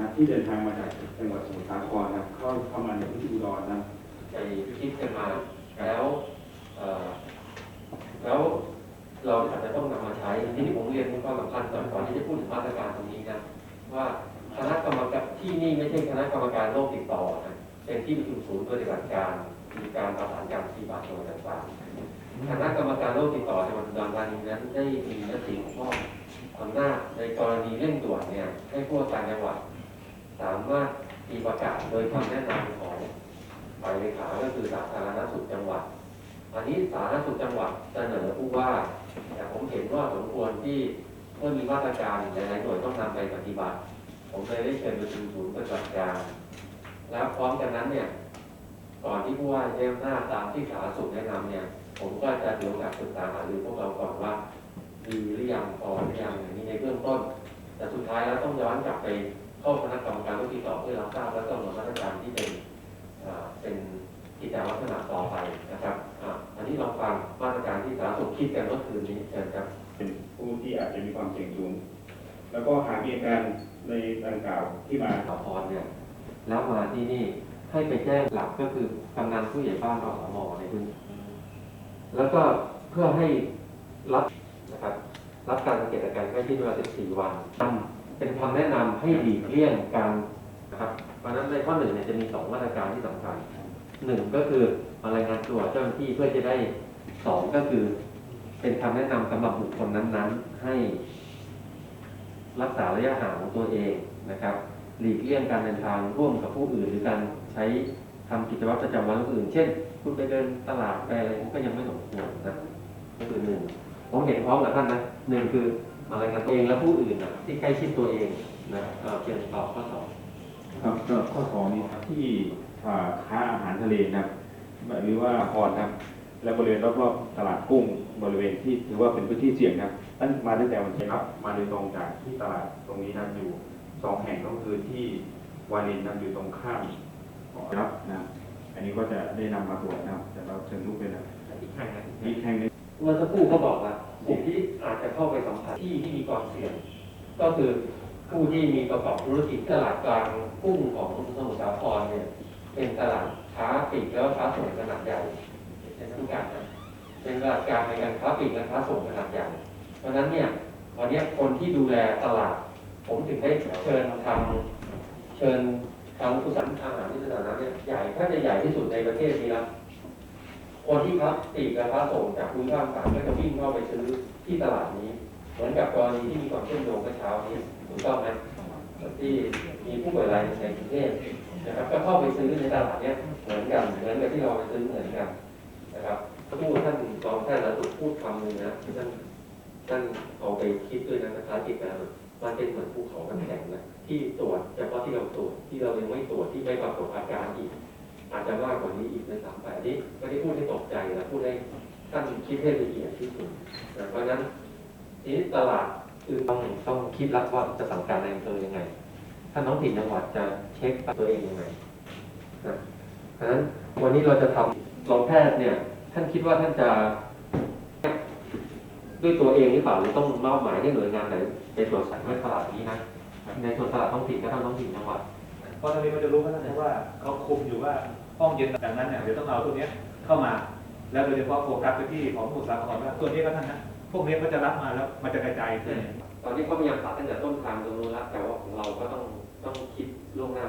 นะที่เดินทางมาจากจังหวัดสมุทรสาครนะครับเข้าเข้ามาในพื้นที่อุดรนะไปคิดกันมาแล้วแล้วเราอาจจะต้องนำมาใช้ทีนี้ผมเรียนความสำคัญก่อนก่อนที่จะพูดถึงมาตรการตรงนี้นะว่าคณะกรรมการที่นี่ไม่ใช่คณะกรรมการโรคติดต่อนะเป็นที่ประชุมศูนย์ปฏิบัติการมีการประสานการปฏิบัติตัวต่างๆคณะกรรมการโรคติดต่อจังหวัดอุดรธานีนั้นได้มีมติมอบอำนาจในกรณีเร่งด่วนเนี่ยให้ผู้ว่าการจังหวัด สามารถมีประกาศโดยคำแนะนำของฝ่ายเลขาก็คือสาธารณสุขจังหวัด อันนี้สาธารณสุขจังหวัดเสนอผู้ว่าแต่ผมเห็นว่าสมควรที่เมื่อมีมาตรการหลายๆหน่วยต้องนำไปปฏิบัติ ผมเลยได้เชิญประชุมศูนย์ปฏิบัติการแล้วพร้อมกันนั้นเนี่ยก่อนที่ผู้ว่าจะใช้อำนาตามที่สาธารณสุขแนะนำเนี่ย ผมก็จะถือโอกาสปรึกษาหารือพวกเราก่อนว่าดีหรือยังพอหรือยังอย่างนี้ในเบื้องต้น แต่สุดท้ายแล้วต้องย้อนกลับไป เข้าคณะกรรมการโรคติดต่อเพื่อรับทราบและกำหนดมาตรการที่เป็นอ่าเป็นกิจลักษณะต่อไปนะครับอ่าอันนี้ลองฟังมาตรการที่สาธารณสุขคิดกันเมื่อคืนนี้เชิญครับเป็นผู้ที่อาจจะมีความเสี่ยงสูง แล้วก็หากมีอาการในดังกล่าวที่มาสาพรเนี่ยแล้วมาที่นี่ให้ไปแจ้งหลักก็คือกำนันผู้ใหญ่บ้านอสมในพื้นที่แล้วก็เพื่อให้รับนะครับรับการสังเกตอาการใกล้ชิดเวลา14 วันทำ เป็นคำแนะนำให้หลีกเลี่ยงการนะครับเพราะฉะนั้นในข้อหนึ่งเนี่ยจะมีสองมาตรการที่สำคัญหนึ่งก็คือมารายงานตัวเจ้าหน้าที่เพื่อจะได้สองก็คือ เป็นคำแนะนำสำหรับบุคคลนั้นๆ ให้ รักษาระยะห่างของตัวเองนะครับ หลีกเลี่ยงการเดินทางร่วมกับผู้อื่น หรือการใช้ทำกิจวัตรประจำวันอื่น เช่น คุณไปเดินตลาดไปอะไรก็ยังไม่สมควรนะก็คือหนึ่งผมเห็นพร้อมกับท่านนะหนึ่งคือ อะไรกันตัวเองและผู้อื่นนะที่ใกล้ชิดตัวเองนะเอ่อเพียงตอบข้อสองครับก็ข้อสองนี่ครับที่อ่าค้าอาหารทะเลนะครับหรือว่าพรครับและบริเวณรอบๆตลาดกุ้งบริเวณที่ถือว่าเป็นพื้นที่เสี่ยงนะครับตั้งมาตั้งแต่วันที่ครับ มาโดยตรงจากที่ตลาดตรงนี้นะครับอยู่สองแห่งก็คือที่วารินนะครับอยู่ตรงข้ามหอรับนะครับอันนี้ก็จะได้นำมาตรวจนะครับแต่เราเชิญลูกไปนะอีกแห่งนะอีกแห่งหนึงเมื่อสักครู่เขาบอกว่า สิ่งที่อาจจะเข้าไปสัมผัสที่ที่มีความเสี่ยง ก็คือผู้ที่มีประกอบธุรกิจตลาดกลางกุ้งของสมุทรสาครเนี่ยเป็นตลาดค้าปลีกแล้วค้าส่งขนาดใหญ่เป็นทุกการนะเป็นตลาดกลางในการค้าปลีกและค้าส่งขนาดใหญ่เพราะนั้นเนี่ยวันนี้คนที่ดูแลตลาด ผมถึงได้เชิญทำเชิญทางผู้สันอาหารที่สถานะเนี่ยใหญ่ถ้าจะใหญ่ที่สุดในประเทศนี้แล้ว คนที่พักปลีกและค้าส่งจากภูมิภาคต่างๆก็จะวิ่งเข้าไปซื้อที่ตลาดนี้ เหมือนกับกรณีที่มีความเชื่อมโยงเมื่อเช้านี้ถูกต้องไหมที่มีผู้ป่วยรายในกรุงเทพนะครับก็เข้าไปซื้อในตลาดเนี้ยเหมือนกันเหมือนกับที่เราไปซื้อเหมือนกันนะครับพูดท่านรองท่านแล้วพูดคำหนึ่งนะท่านท่านเอาไปคิดด้วยนะภารกิจการมันเป็นเหมือนภูเขาน้ำแข็งนะที่ตรวจเฉพาะที่เราตรวจที่เรายังไม่ตรวจที่ไม่ปรากฏอาการอีก อาจจะมากกว่านี้อีกในสามแปดนี้ไม่ได้พูดให้ตกใจนะพูดให้ท่านคิดให้ละเอียดที่สุดเพราะฉะนั้นทีนี้ตลาดคือต้องต้องคิดแล้วว่าจะสั่งการในอำเภอยังไง ถ้าน้องถิ่นจังหวัดจะเช็คตัวเองยังไงนะเพราะฉะนั้นวันนี้เราจะทำรองแพทย์เนี่ย ท่านคิดว่าท่านจะด้วยตัวเองหรือเปล่าหรือต้องมอบหมายให้หน่วยงานไหนไปตรวจสอบในตลาดนี้นะในส่วนตลาดท้องถิ่นก็ต้องท้องถิ่นจังหวัดเพราะตอนนี้มันจะรู้กันนะว่าเขาคุมอยู่ว่า ห้องเย็นดังนั้นเนี่ยเดี๋ยวต้องเอาตัวเนี้ยเข้ามา แล้วโดยเฉพาะโฟกัสไปที่ของสมุทรสาครว่าตัวนี้ก็ท่านนะพวกนี้ก็จะรับมาแล้วมันจะกระจายขึ้นตอนนี้เขาพยายามตัดตั้งแต่ต้นทางตรงนู้นแล้วแต่ว่าของเราก็ต้องต้องคิดล่วงหน้า